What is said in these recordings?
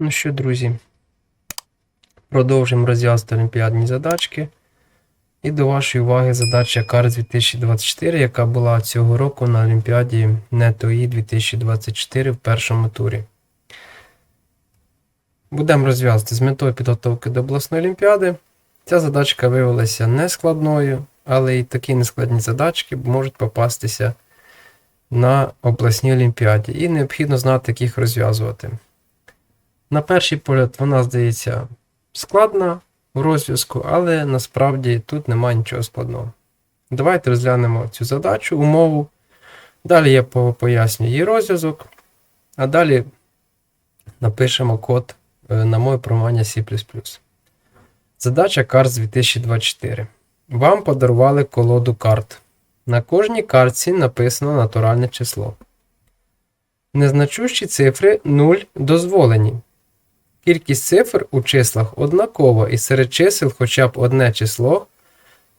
Ну що, друзі, продовжуємо розв'язати олімпіадні задачки. І до вашої уваги задача CARS 2024, яка була цього року на Олімпіаді NETOI 2024 в першому турі. Будемо розв'язати з метою підготовки до обласної олімпіади. Ця задачка виявилася нескладною, але і такі нескладні задачки можуть попастися на обласній олімпіаді. І необхідно знати, як їх розв'язувати. На перший погляд вона здається складна у розв'язку, але насправді тут немає нічого складного. Давайте розглянемо цю задачу, умову. Далі я по- поясню її розв'язок, а далі напишемо код е, на моє програмування C. Задача CARS 2024. Вам подарували колоду карт. На кожній картці написано натуральне число. Незначущі цифри 0 дозволені. Кількість цифр у числах однакова, і серед чисел хоча б одне число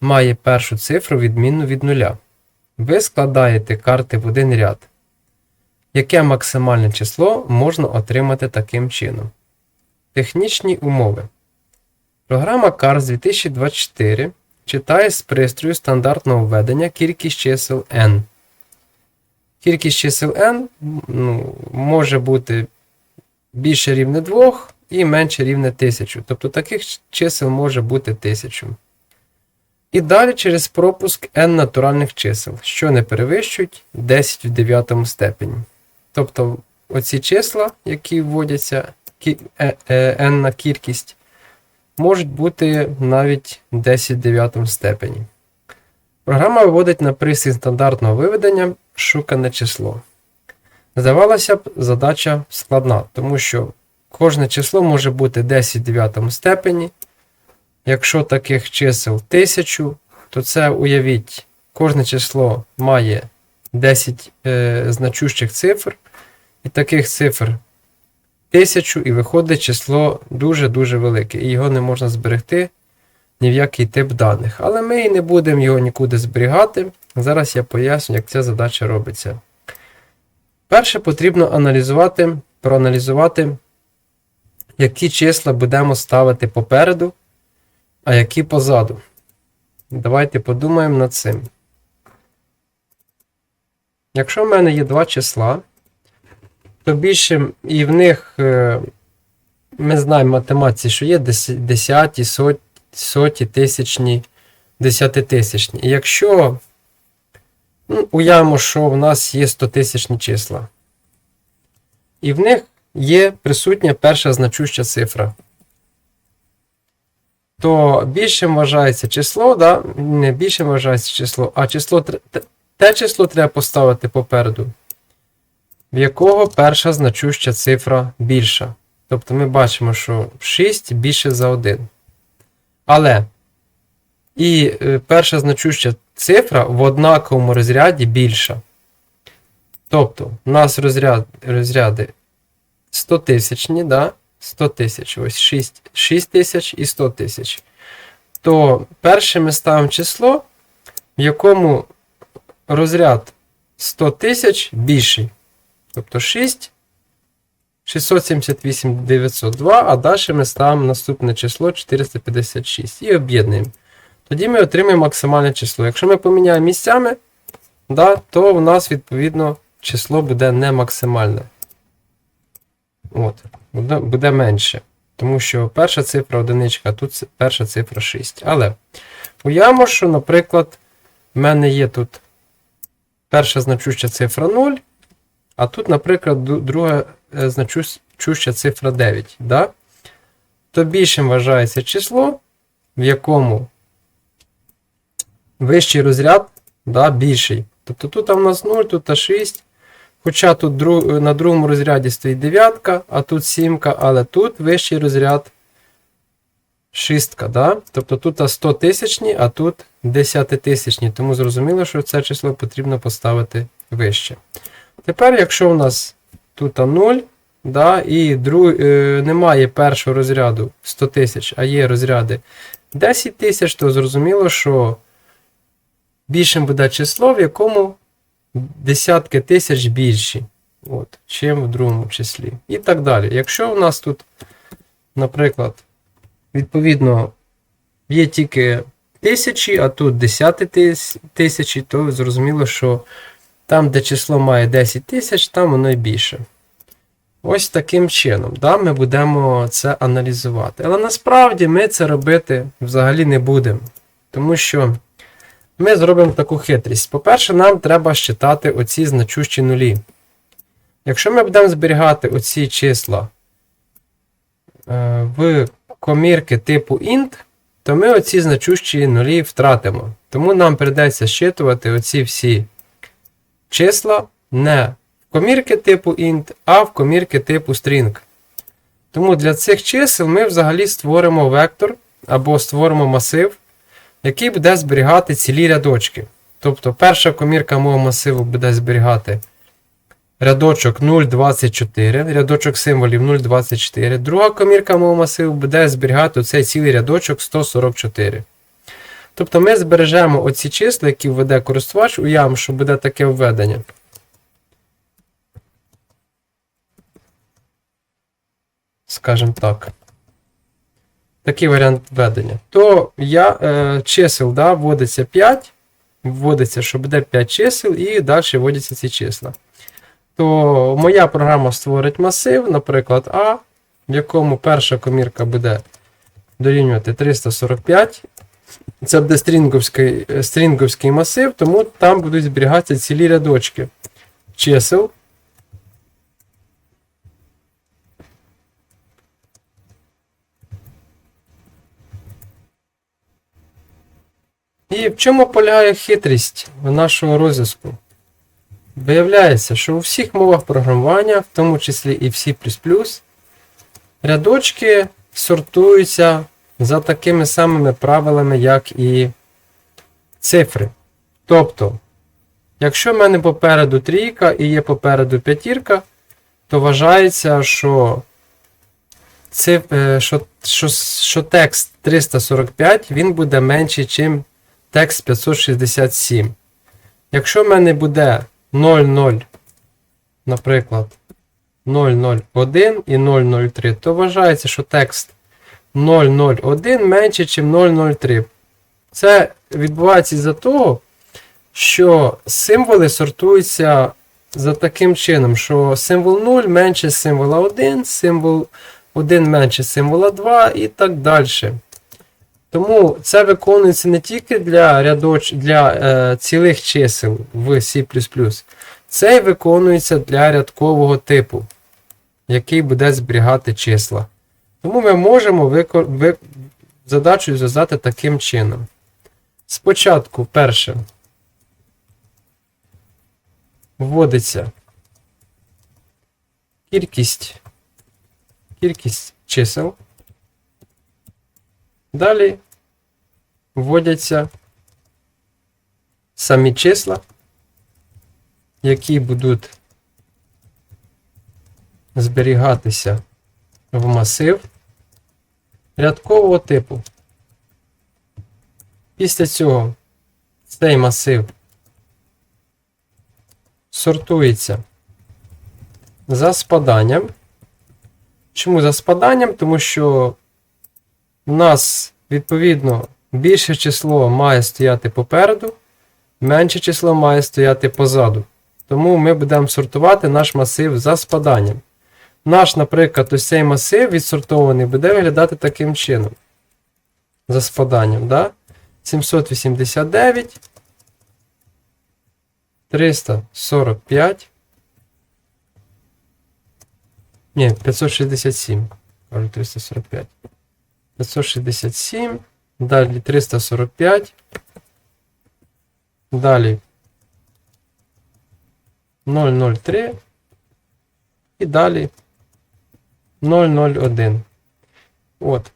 має першу цифру відмінну від нуля. Ви складаєте карти в один ряд. Яке максимальне число можна отримати таким чином? Технічні умови. Програма CARS 2024 читає з пристрою стандартного введення кількість чисел n. Кількість чисел n ну, може бути більше рівне 2 і менше рівне 1000. Тобто таких чисел може бути 1000. І далі через пропуск n натуральних чисел, що не перевищують 10 в 9 степені. Тобто оці числа, які вводяться е- е, n на кількість, можуть бути навіть 10 в 9 степені. Програма виводить на пристрій стандартного виведення шукане число. Здавалося б, задача складна, тому що кожне число може бути 10 в 9 степені. Якщо таких чисел 1000, то це уявіть, кожне число має 10 е, значущих цифр, і таких цифр 1000, і виходить число дуже-дуже велике, і його не можна зберегти ні в який тип даних. Але ми і не будемо його нікуди зберігати. Зараз я поясню, як ця задача робиться. Перше потрібно аналізувати, проаналізувати, які числа будемо ставити попереду, а які позаду. Давайте подумаємо над цим. Якщо в мене є два числа, то більше і в них е, ми знаємо в математиці, що є дес- десяті, сот- соті, тисячні, десятитисячні. І якщо Ну, уявимо, що в нас є 100-тисячні числа. І в них є присутня перша значуща цифра. То більшим вважається число, да? не більшим вважається число, а число те- те число треба поставити попереду, в якого перша значуща цифра більша. Тобто ми бачимо, що 6 більше за 1. Але і е, перша значуща цифра в однаковому розряді більша. Тобто, у нас розряд, розряди 100 тисячні, да? 100 тисяч, ось 6, 6 тисяч і 100 тисяч. То перше ми ставимо число, в якому розряд 100 тисяч більший. Тобто 6, 678 902, а далі ми ставимо наступне число 456 і об'єднуємо. Тоді ми отримаємо максимальне число. Якщо ми поміняємо місцями, да, то у нас, відповідно, число буде не максимальне. От, буде, буде менше. Тому що перша цифра одиничка, тут перша цифра 6. Але уявимо, що, наприклад, в мене є тут перша значуща цифра 0, а тут, наприклад, друга е, значуща цифра 9. Да? То більшим вважається число, в якому вищий розряд да, більший. Тобто тут у нас 0, тут 6. Хоча тут дру- на другому розряді стоїть дев'ятка, а тут сімка, але тут вищий розряд шістка. Да? Тобто тут 100 тисячні, а тут 10 тисячні. Тому зрозуміло, що це число потрібно поставити вище. Тепер, якщо у нас тут 0, да, і друг, е, немає першого розряду 100 тисяч, а є розряди 10 тисяч, то зрозуміло, що більшим буде число, в якому десятки тисяч більші. от, чим в другому числі. І так далі. Якщо у нас тут, наприклад, відповідно, є тільки тисячі, а тут десяти тисячі, то зрозуміло, що там, де число має 10 тисяч, там воно і більше. Ось таким чином да, ми будемо це аналізувати. Але насправді ми це робити взагалі не будемо. Тому що ми зробимо таку хитрість. По-перше, нам треба считати оці значущі нулі. Якщо ми будемо зберігати оці числа е, в комірки типу int, то ми оці значущі нулі втратимо. Тому нам прийдеться щитувати оці всі числа не в комірки типу int, а в комірки типу string. Тому для цих чисел ми взагалі створимо вектор або створимо масив, який буде зберігати цілі рядочки. Тобто перша комірка мого масиву буде зберігати рядочок 0,24, рядочок символів 0,24. Друга комірка мого масиву буде зберігати цей цілий рядочок 144. Тобто ми збережемо оці числа, які введе користувач, уявимо, що буде таке введення. Скажімо так. Такий варіант введення. То я е, чисел да, вводиться 5, вводиться, що буде 5 чисел, і далі вводяться ці числа. То моя програма створить масив, наприклад, А, в якому перша комірка буде дорівнювати 345. Це буде стрінговський, стрінговський масив, тому там будуть зберігатися цілі рядочки чисел. І в чому полягає хитрість нашого розв'язку? Виявляється, що у всіх мовах програмування, в тому числі і в C, рядочки сортуються за такими самими правилами, як і цифри. Тобто, якщо в мене попереду трійка і є попереду п'ятірка, то вважається, що, циф, е, що, що, що текст 345 він буде менший, ніж текст 567. Якщо в мене буде 00, наприклад, 001 і 003, то вважається, що текст 001 менше, ніж 003. Це відбувається із-за того, що символи сортуються за таким чином, що символ 0 менше символа 1, символ 1 менше символа 2 і так далі. Тому це виконується не тільки для рядоч... для е, цілих чисел в C. Це виконується для рядкового типу, який буде зберігати числа. Тому ми можемо викор... ви... задачу зв'язати таким чином. Спочатку, перше, вводиться кількість, кількість чисел. Далі вводяться самі числа, які будуть зберігатися в масив рядкового типу. Після цього цей масив сортується за спаданням. Чому за спаданням? Тому що у нас, відповідно, більше число має стояти попереду, менше число має стояти позаду. Тому ми будемо сортувати наш масив за спаданням. Наш, наприклад, ось цей масив відсортований буде виглядати таким чином. За спаданням, да? 789, 345. Ні, 567. Кажу 345. 567. Далі 345. Далі 003. І далі 001. От.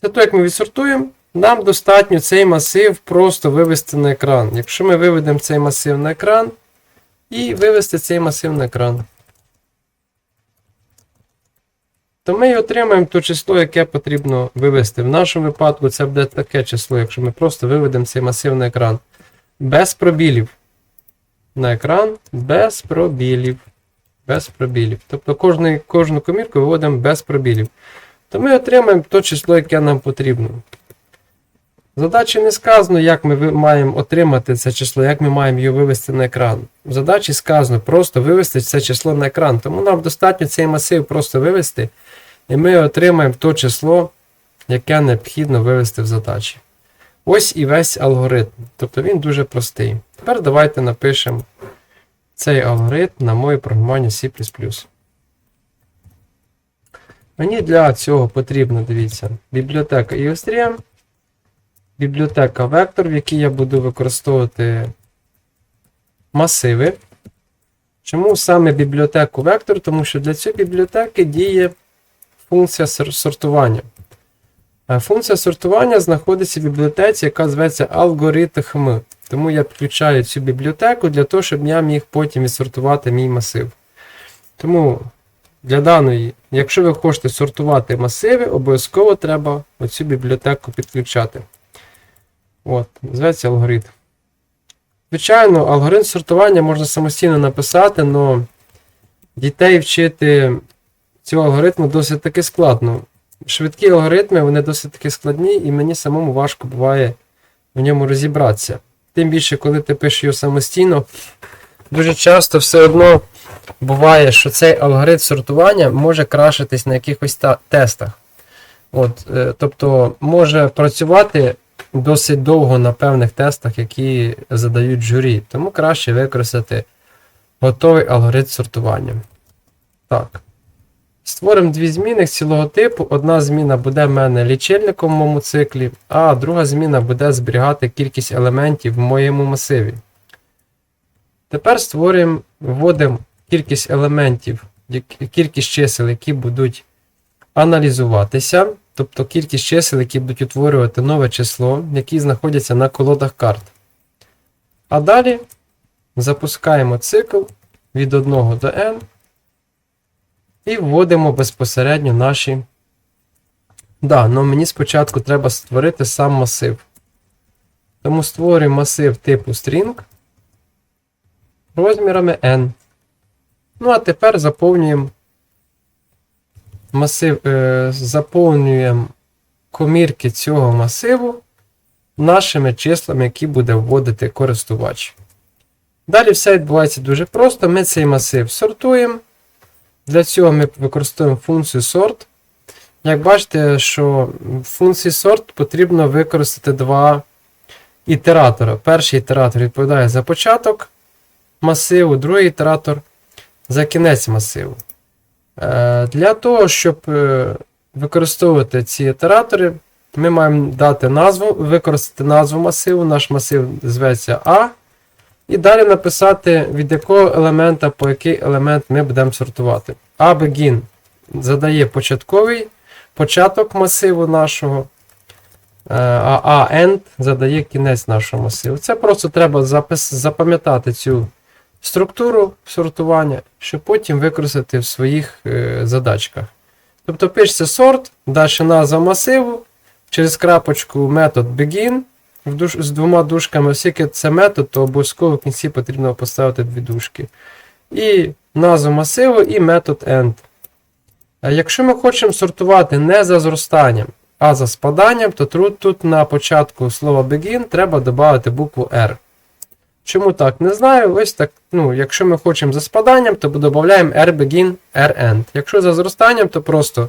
Це то, як ми відсортуємо, нам достатньо цей масив просто вивести на екран. Якщо ми виведемо цей масив на екран і вивести цей масив на екран, то ми отримаємо то число, яке потрібно вивести. В нашому випадку це буде таке число, якщо ми просто виведемо цей масив на екран. Без пробілів. На екран без пробілів. Без пробілів. Тобто кожну, кожну комірку виводимо без пробілів. То ми отримаємо то число, яке нам потрібно. Задачі не сказано, як ми маємо отримати це число, як ми маємо його вивести на екран. В задачі сказано просто вивести це число на екран. Тому нам достатньо цей масив просто вивести, і ми отримаємо то число, яке необхідно вивести в задачі. Ось і весь алгоритм. Тобто він дуже простий. Тепер давайте напишемо цей алгоритм на моє програмування C. Мені для цього потрібно, дивіться, бібліотека EOSTream, бібліотека Vector, в якій я буду використовувати масиви. Чому саме бібліотеку Vector? Тому що для цієї бібліотеки діє функція сортування. Е, Функція сортування знаходиться в бібліотеці, яка зветься алгоритм. Тому я підключаю цю бібліотеку для того, щоб я міг потім відсортувати мій масив. Тому для даної, якщо ви хочете сортувати масиви, обов'язково треба оцю бібліотеку підключати. От, зветься алгоритм. Звичайно, алгоритм сортування можна самостійно написати, але дітей вчити цього алгоритму досить таки складно. Швидкі алгоритми, вони досить таки складні, і мені самому важко буває в ньому розібратися. Тим більше, коли ти пишеш його самостійно, дуже часто все одно буває, що цей алгоритм сортування може крашитись на якихось та- тестах. От, е, тобто може працювати досить довго на певних тестах, які задають журі. Тому краще використати готовий алгоритм сортування. Так. Створимо дві зміни цілого типу. Одна зміна буде в мене лічильником в моєму циклі, а друга зміна буде зберігати кількість елементів в моєму масиві. Тепер створюємо, вводимо кількість елементів, кількість чисел, які будуть аналізуватися, тобто кількість чисел, які будуть утворювати нове число, які знаходяться на колодах карт. А далі запускаємо цикл від 1 до n і вводимо безпосередньо наші. Да, але мені спочатку треба створити сам масив. Тому створюємо масив типу string розмірами n. Ну, а тепер заповнюємо масив, е, заповнюємо комірки цього масиву нашими числами, які буде вводити користувач. Далі все відбувається дуже просто. Ми цей масив сортуємо. Для цього ми використовуємо функцію sort. Як бачите, що в функції sort потрібно використати два ітератора. Перший ітератор відповідає за початок масиву, другий ітератор за кінець масиву. Е, Для того, щоб е, використовувати ці ітератори, ми маємо дати назву, використати назву масиву. Наш масив зветься А. І далі написати, від якого елемента по який елемент ми будемо сортувати. А begin задає початковий початок масиву нашого, е, а end задає кінець нашого масиву. Це просто треба запам'ятати цю структуру сортування, щоб потім використати в своїх е, задачках. Тобто пишеться сорт, далі назва масиву, через крапочку метод begin душ, з двома дужками, оскільки це метод, то обов'язково в кінці потрібно поставити дві дужки. І назву масиву, і метод end. Якщо ми хочемо сортувати не за зростанням, а за спаданням, то тут, на початку слова begin треба додати букву R. Чому так? Не знаю. Ось так. Ну, Якщо ми хочемо за спаданням, то додаємо R begin, R end. Якщо за зростанням, то просто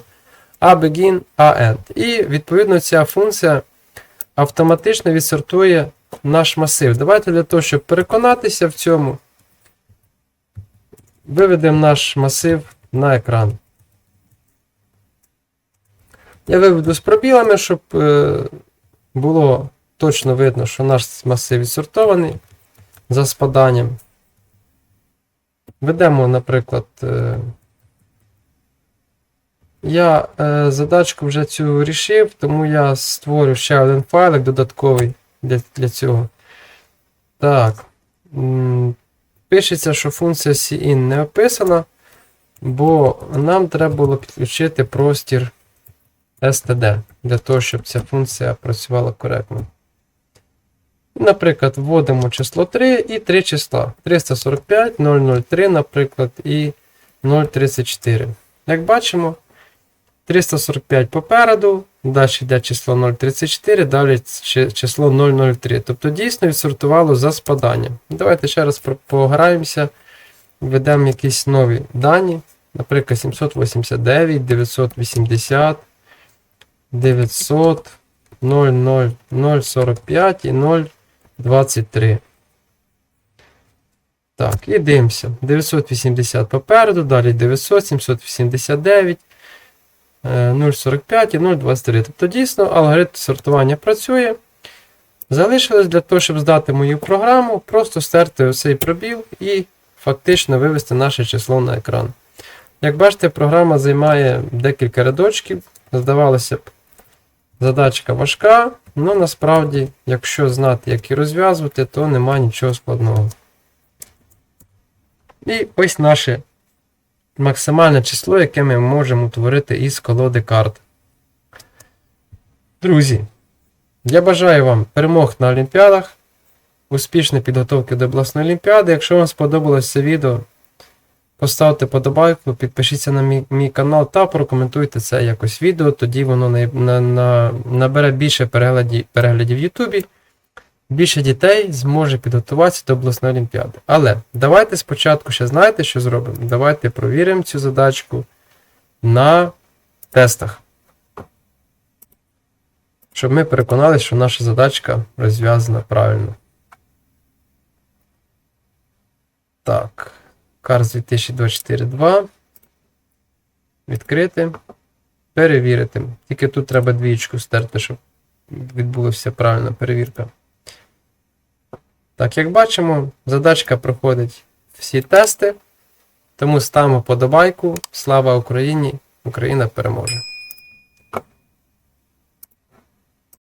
A begin, A end. І відповідно ця функція автоматично відсортує наш масив. Давайте для того, щоб переконатися в цьому, виведемо наш масив на екран. Я виведу з пробілами, щоб е, було точно видно, що наш масив відсортований за спаданням. Ведемо, наприклад, е, я е, задачку вже цю рішив, тому я створю ще один файлик додатковий для, для цього. Так. Пишеться, що функція cin не описана, бо нам треба було підключити простір std для того, щоб ця функція працювала коректно. Наприклад, вводимо число 3 і 3 числа. 345, 003, наприклад, і 0,34. Як бачимо, 345 попереду, далі йде число 0,34, далі число 0,03. Тобто дійсно відсортувало за спаданням. Давайте ще раз пограємося, введемо якісь нові дані. Наприклад, 789, 980, 900, 00, 045 і 023. Так, і дивимося. 980 попереду, далі 900, 789, е, 045 і 023. Тобто дійсно алгоритм сортування працює. Залишилось для того, щоб здати мою програму, просто стерти оцей пробіл і фактично вивести наше число на екран. Як бачите, програма займає декілька рядочків. Здавалося б, задачка важка, але насправді, якщо знати, як її розв'язувати, то нема нічого складного. І ось наше максимальне число, яке ми можемо утворити із колоди карт. Друзі, я бажаю вам перемог на Олімпіадах, успішної підготовки до обласної олімпіади. Якщо вам сподобалось це відео, поставте подобайку, підпишіться на мій, мій канал та прокоментуйте це якось відео, тоді воно на, на, на, набере більше переглядів, переглядів в Ютубі. Більше дітей зможе підготуватися до обласної олімпіади. Але давайте спочатку ще знаєте, що зробимо? Давайте провіримо цю задачку на тестах. Щоб ми переконалися, що наша задачка розв'язана правильно. Так. Cars 2024 2. Відкрити. Перевірити. Тільки тут треба двічку стерти, щоб відбулася правильна перевірка. Так, як бачимо, задачка проходить всі тести. Тому ставимо подобайку. Слава Україні! Україна переможе!